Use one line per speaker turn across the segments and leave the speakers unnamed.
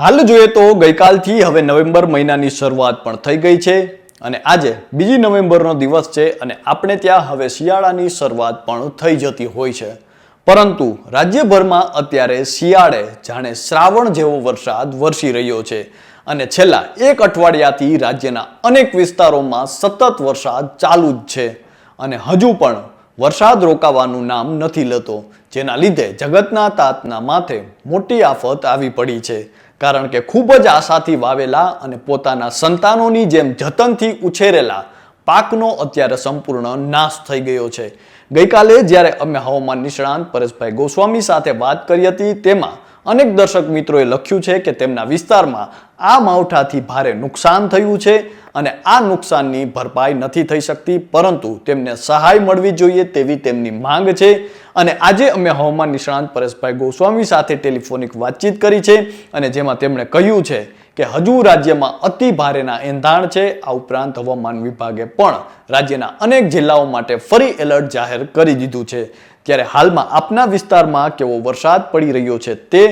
હાલ જોઈએ તો ગઈકાલથી હવે નવેમ્બર મહિનાની શરૂઆત પણ થઈ ગઈ છે અને આજે બીજી નવેમ્બરનો દિવસ છે અને આપણે ત્યાં હવે શિયાળાની શરૂઆત પણ થઈ જતી હોય છે. પરંતુ રાજ્યભરમાં અત્યારે શિયાળે જાણે શ્રાવણ જેવો વરસાદ વરસી રહ્યો છે અને છેલ્લા એક અઠવાડિયાથી રાજ્યના અનેક વિસ્તારોમાં સતત વરસાદ ચાલુ જ છે અને હજુ પણ વરસાદ રોકાવાનું નામ નથી લેતો, જેના લીધે જગતના તાતના માથે મોટી આફત આવી પડી છે. કારણ કે ખૂબ જ આશાથી વાવેલા અને પોતાના સંતાનોની જેમ જતનથી ઉછેરેલા પાકનો અત્યારે સંપૂર્ણ નાશ થઈ ગયો છે. ગઈકાલે જ્યારે અમે હવામાન નિષ્ણાંત પરેશભાઈ ગોસ્વામી સાથે વાત કરી હતી, તેમાં અનેક દર્શક મિત્રોએ લખ્યું છે કે તેમના વિસ્તારમાં આ માવઠાથી ભારે નુકસાન થયું છે અને આ નુકસાનની ભરપાઈ નથી થઈ શકતી, પરંતુ તેમને સહાય મળવી જોઈએ તેવી તેમની માંગ છે. અને આજે અમે હવામાન નિષ્ણાંત પરેશભાઈ ગોસ્વામી સાથે ટેલિફોનિક વાતચીત કરી છે અને જેમાં તેમણે કહ્યું છે કે હજુ રાજ્યમાં અતિ ભારેના એંધાણ છે. આ ઉપરાંત હવામાન વિભાગે પણ રાજ્યના અનેક જિલ્લાઓ માટે ફરી એલર્ટ જાહેર કરી દીધું છે. ત્યારે હાલમાં આપના વિસ્તારમાં કેવો વરસાદ પડી રહ્યો છે તે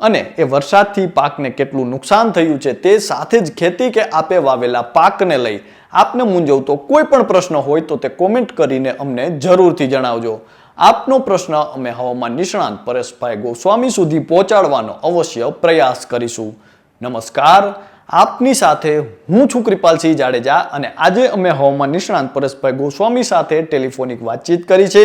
અને એ વરસાદથી પાકને કેટલું નુકસાન થયું છે તે સાથે જ ખેતી કે આપે વાવેલા પાકને લઈ આપને મૂંઝવતો કોઈ પણ પ્રશ્ન હોય તો તે કોમેન્ટ કરીને અમને જરૂરથી જણાવજો. આપનો પ્રશ્ન અમે હવામાન નિષ્ણાંત પરેશભાઈ ગોસ્વામી સુધી પહોંચાડવાનો અવશ્ય પ્રયાસ કરીશું. નમસ્કાર, આપની સાથે હું છું કૃપાલસિંહ જાડેજા અને આજે અમે હવામાન નિષ્ણાંત પરેશભાઈ ગોસ્વામી સાથે ટેલિફોનિક વાતચીત કરી છે.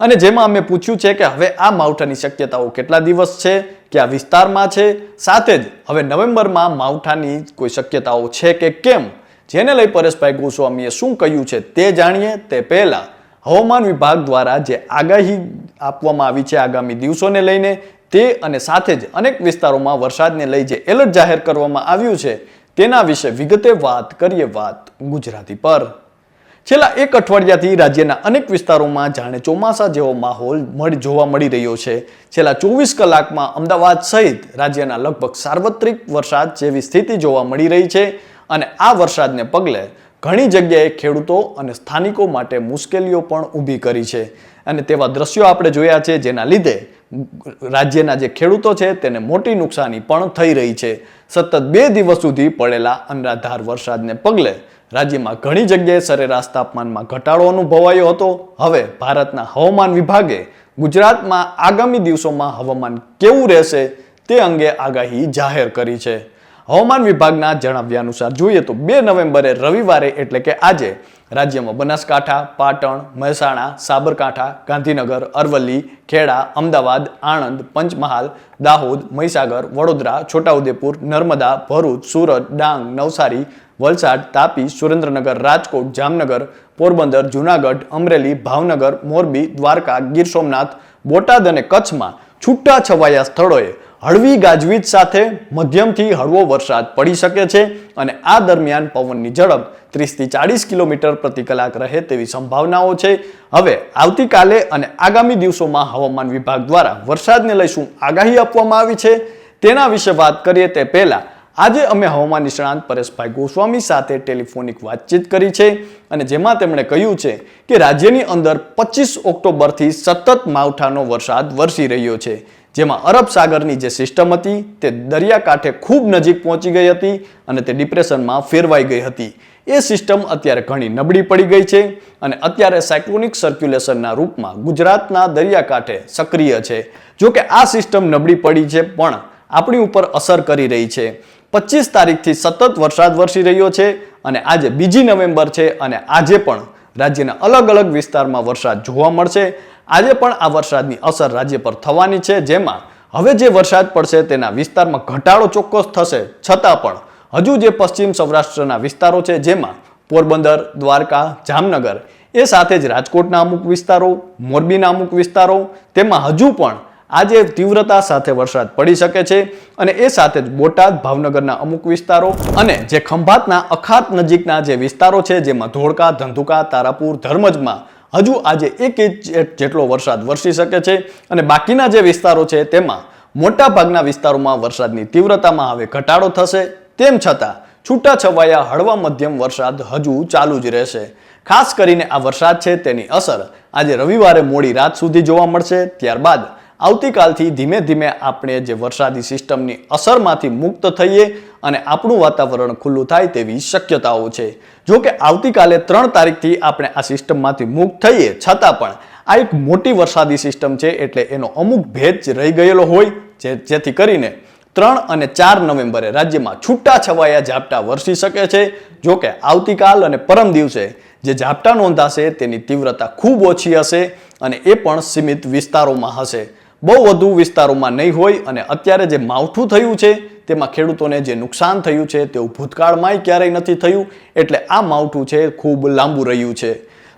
અને જેમાં અમે પૂછ્યું છે કે હવે આ માવઠાની શક્યતાઓ કેટલા દિવસ છે, કયા વિસ્તારમાં છે, સાથે જ હવે નવેમ્બરમાં માવઠાની કોઈ શક્યતાઓ છે કે કેમ? જેને લઈ પરેશભાઈ ગોસ્વામીએ શું કહ્યું છે તે જાણીએ તે પહેલાં હવામાન વિભાગ દ્વારા જે આગાહી આપવામાં આવી છે આગામી દિવસોને લઈને તે અને સાથે જ અનેક વિસ્તારોમાં વરસાદને લઈ જે એલર્ટ જાહેર કરવામાં આવ્યું છે, તેના વિશે વિગતે વાત કરીએ વાત ગુજરાતી પર. છેલ્લા એક અઠવાડિયાથી રાજ્યના અનેક વિસ્તારોમાં જાણે ચોમાસા જેવો માહોલ જોવા મળી રહ્યો છે. છેલ્લા ચોવીસ કલાકમાં અમદાવાદ સહિત રાજ્યના લગભગ સાર્વત્રિક વરસાદ જેવી સ્થિતિ જોવા મળી રહી છે અને આ વરસાદને પગલે ઘણી જગ્યાએ ખેડૂતો અને સ્થાનિકો માટે મુશ્કેલીઓ પણ ઊભી કરી છે. અને તેવા દ્રશ્યો આપણે જોયા છે જેના લીધે રાજ્યના જે ખેડૂતો છે તેને મોટી નુકસાની પણ થઈ રહી છે. સતત બે દિવસ સુધી પડેલા અનરાધાર વરસાદને પગલે રાજ્યમાં ઘણી જગ્યાએ સરેરાશ તાપમાનમાં ઘટાડો અનુભવાયો હતો. હવે ભારતના હવામાન વિભાગે ગુજરાતમાં આગામી દિવસોમાં હવામાન કેવું રહેશે તે અંગે આગાહી જાહેર કરી છે. હવામાન વિભાગના જણાવ્યા અનુસાર જોઈએ તો બે નવેમ્બરે રવિવારે એટલે કે આજે રાજ્યમાં બનાસકાંઠા, પાટણ, મહેસાણા, સાબરકાંઠા, ગાંધીનગર, અરવલ્લી, ખેડા, અમદાવાદ, આણંદ, પંચમહાલ, દાહોદ, મહીસાગર, વડોદરા, છોટાઉદેપુર, નર્મદા, ભરૂચ, સુરત, ડાંગ, નવસારી, વલસાડ, તાપી, સુરેન્દ્રનગર, રાજકોટ, જામનગર, પોરબંદર, જુનાગઢ, અમરેલી, ભાવનગર, મોરબી, દ્વારકા, ગીર સોમનાથ, બોટાદ અને કચ્છમાં છૂટા છવાયા સ્થળોએ હળવી ગાજવીજ સાથે મધ્યમથી હળવો વરસાદ પડી શકે છે અને આ દરમિયાન પવનની ઝડપ ત્રીસથી ચાળીસ કિલોમીટર પ્રતિ કલાક રહે તેવી સંભાવનાઓ છે. હવે આવતીકાલે અને આગામી દિવસોમાં હવામાન વિભાગ દ્વારા વરસાદને લઈ શું આગાહી આપવામાં આવી છે. તેના વિશે વાત કરીએ તે પહેલાં આજે અમે હવામાન નિષ્ણાંત પરેશભાઈ ગોસ્વામી સાથે ટેલિફોનિક વાતચીત કરી છે અને જેમાં તેમણે કહ્યું છે કે રાજ્યની અંદર પચીસ ઓક્ટોબરથી સતત માવઠાનો વરસાદ વરસી રહ્યો છે. જેમાં અરબ સાગરની જે સિસ્ટમ હતી તે દરિયાકાંઠે ખૂબ નજીક પહોંચી ગઈ હતી અને તે ડિપ્રેશનમાં ફેરવાઈ ગઈ હતી. એ સિસ્ટમ અત્યારે ઘણી નબળી પડી ગઈ છે અને અત્યારે સાયક્લોનિક સર્ક્યુલેશનના રૂપમાં ગુજરાતના દરિયાકાંઠે સક્રિય છે. જો કે આ સિસ્ટમ નબળી પડી છે પણ આપણી ઉપર અસર કરી રહી છે. પચીસ તારીખથી સતત વરસાદ વરસી રહ્યો છે અને આજે બીજી નવેમ્બર છે અને આજે પણ રાજ્યના અલગ અલગ વિસ્તારમાં વરસાદ જોવા મળશે. આજે પણ આ વરસાદની અસર રાજ્ય પર થવાની છે. જેમાં હવે જે વરસાદ પડશે તેના વિસ્તારમાં ઘટાડો ચોક્કસ થશે. છતાં પણ હજુ જે પશ્ચિમ સૌરાષ્ટ્રના વિસ્તારો છે, જેમાં પોરબંદર, દ્વારકા, જામનગર, એ સાથે જ રાજકોટના અમુક વિસ્તારો, મોરબીના અમુક વિસ્તારો, તેમાં હજુ પણ આજે તીવ્રતા સાથે વરસાદ પડી શકે છે અને એ સાથે જ બોટાદ, ભાવનગરના અમુક વિસ્તારો અને જે ખંભાતના અખાત નજીકના જે વિસ્તારો છે, જેમાં ધોળકા, ધંધુકા, તારાપુર, ધર્મજમાં હજુ આજે એક ઇંચ જેટલો વરસાદ વરસી શકે છે અને બાકીના જે વિસ્તારો છે તેમાં મોટાભાગના વિસ્તારોમાં વરસાદની તીવ્રતામાં હવે ઘટાડો થશે. તેમ છતાં છૂટાછવાયા હળવા મધ્યમ વરસાદ હજુ ચાલુ જ રહેશે. ખાસ કરીને આ વરસાદ છે તેની અસર આજે રવિવારે મોડી રાત સુધી જોવા મળશે. ત્યારબાદ આવતીકાલથી ધીમે ધીમે આપણે જે વરસાદી સિસ્ટમની અસરમાંથી મુક્ત થઈએ અને આપણું વાતાવરણ ખુલ્લું થાય તેવી શક્યતાઓ છે. જો કે આવતીકાલે ત્રણ તારીખથી આપણે આ સિસ્ટમમાંથી મુક્ત થઈએ છતાં પણ આ એક મોટી વરસાદી સિસ્ટમ છે એટલે એનો અમુક ભેજ રહી ગયેલો હોય જે જેથી કરીને ત્રણ અને ચાર નવેમ્બરે રાજ્યમાં છૂટા છવાયા ઝાપટા વરસી શકે છે. જો કે આવતીકાલ અને પરમ દિવસે જે ઝાપટા નોંધાશે તેની તીવ્રતા ખૂબ ઓછી હશે અને એ પણ સીમિત વિસ્તારોમાં હશે. બહુ વધુ વિસ્તારોમાં નહીં હોય અને અત્યારે જે માવઠું થયું છે, તેમાં ખેડૂતોને જે નુકસાન થયું છે તેવું ભૂતકાળમાંય ક્યારેય નથી થયું, એટલે આ માવઠું છે ખૂબ લાંબુ રહ્યું છે.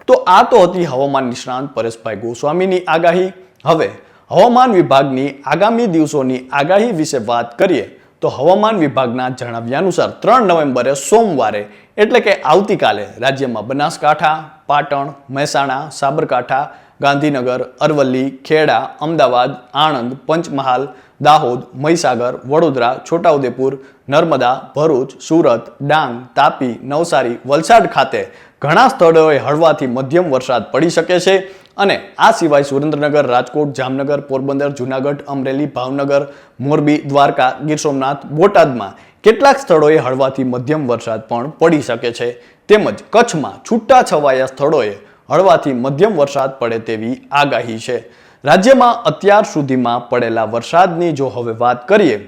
તો આ તો હતી હવામાન નિષ્ણાંત પરેશભાઈ ગોસ્વામીની આગાહી. હવે, હવામાન વિભાગની આગામી દિવસોની આગાહી વિશે વાત કરીએ, તો હવામાન વિભાગના જણાવ્યા અનુસાર ત્રણ નવેમ્બરે સોમવારે, એટલે કે આવતીકાલે રાજ્યમાં બનાસકાંઠા, પાટણ, મહેસાણા, સાબરકાંઠા ગાંધીનગર, અરવલ્લી, ખેડા, અમદાવાદ, આણંદ, પંચમહાલ, દાહોદ, મહીસાગર, વડોદરા, છોટાઉદેપુર, નર્મદા, ભરૂચ, સુરત, ડાંગ, તાપી, નવસારી, વલસાડ ખાતે ઘણા સ્થળોએ હળવાથી મધ્યમ વરસાદ પડી શકે છે અને આ સિવાય સુરેન્દ્રનગર, રાજકોટ, જામનગર, પોરબંદર, જુનાગઢ, અમરેલી, ભાવનગર, મોરબી, દ્વારકા, ગીર સોમનાથ, બોટાદમાં કેટલાક સ્થળોએ હળવાથી મધ્યમ વરસાદ પણ પડી શકે છે. તેમજ કચ્છમાં છૂટા છવાયા સ્થળોએ હળવાથી મધ્યમ વરસાદ પડે તેવી આગાહી છે. રાજ્યમાં અત્યાર સુધીમાં પડેલા વરસાદની જો હવે વાત કરીએ,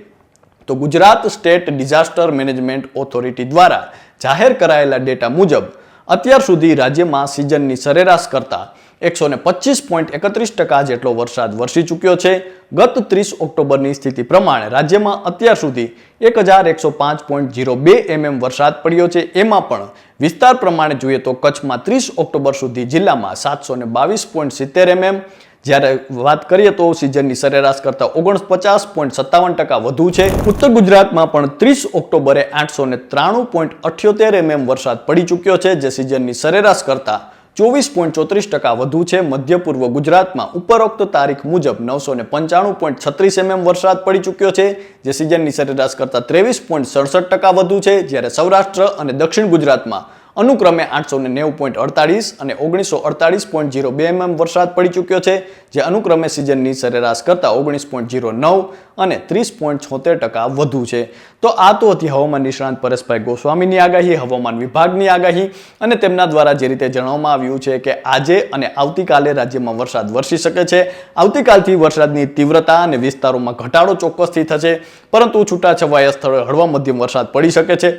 તો Gujarat state disaster management authority દ્વારા જાહેર કરાયેલા ડેટા મુજબ, અત્યાર સુધી રાજ્યમાં સિઝનની સરેરાશ કરતા એકસો ને પચીસ પોઈન્ટ એકત્રીસ ટકા જેટલો વરસાદ વરસી ચૂક્યો છે. ગત ત્રીસ ઓક્ટોબરની સ્થિતિ પ્રમાણે રાજ્યમાં અત્યાર સુધી એક હજાર એકસો પાંચ પોઈન્ટ જીરો બે એમએમ વરસાદ પડ્યો છે. એમાં પણ વિસ્તાર પ્રમાણે જોઈએ તો કચ્છમાં ત્રીસ ઓક્ટોબર સુધી જિલ્લામાં સાતસો ને બાવીસ પોઈન્ટ સિત્તેર એમએમ. જ્યારે વાત કરીએ તો સિઝનની સરેરાશ કરતાં ઓગણપચાસ પોઈન્ટ સત્તાવન ટકા વધુ છે. ઉત્તર ગુજરાતમાં પણ ત્રીસ ઓક્ટોબરે આઠસો ને ત્રાણું પોઈન્ટ અઠ્યોતેર એમએમ વરસાદ પડી ચૂક્યો છે, જે સિઝનની સરેરાશ કરતાં ચોવીસ પોઈન્ટ ચોત્રીસ ટકા વધુ છે મધ્ય પૂર્વ ગુજરાતમાં. ઉપરોક્ત તારીખ મુજબ નવસો ને પંચાણું પોઈન્ટ છત્રીસ એમએમ વરસાદ પડી ચૂક્યો છે, જે સિઝનની સરેરાશ કરતાં ત્રેવીસ પોઈન્ટ સડસઠ ટકા વધુ છે, જ્યારે સૌરાષ્ટ્ર અને દક્ષિણ ગુજરાતમાં અનુક્રમે આઠસો ને નેવું પોઈન્ટ અડતાળીસ અને ઓગણીસો અડતાળીસ પોઈન્ટ જીરો બે એમએમ વરસાદ પડી ચૂક્યો છે, જે અનુક્રમે સિઝનની સરેરાશ કરતાં ઓગણીસ પોઈન્ટ જીરો નવ અને ત્રીસ પોઈન્ટ છોતેર ટકા વધુ છે. તો આ તો હતી હવામાન નિષ્ણાંત પરેશભાઈ ગોસ્વામીની આગાહી, હવામાન વિભાગની આગાહી અને તેમના દ્વારા જે રીતે જણાવવામાં આવ્યું છે કે આજે અને આવતીકાલે રાજ્યમાં વરસાદ વરસી શકે છે. આવતીકાલથી વરસાદની તીવ્રતા અને વિસ્તારોમાં ઘટાડો ચોક્કસથી થશે, પરંતુ છૂટાછવાયા સ્થળે હળવા મધ્યમ વરસાદ પડી શકે છે.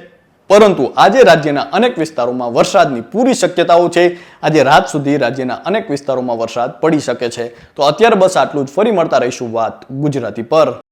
પરંતુ આજે રાજ્યના અનેક વિસ્તારોમાં વરસાદની પૂરી શક્યતાઓ છે. આજે રાત સુધી રાજ્યના અનેક વિસ્તારોમાં વરસાદ પડી શકે છે. તો અત્યારે બસ આટલું જ. ફરી મળતા રહીશું વાત ગુજરાતી પર.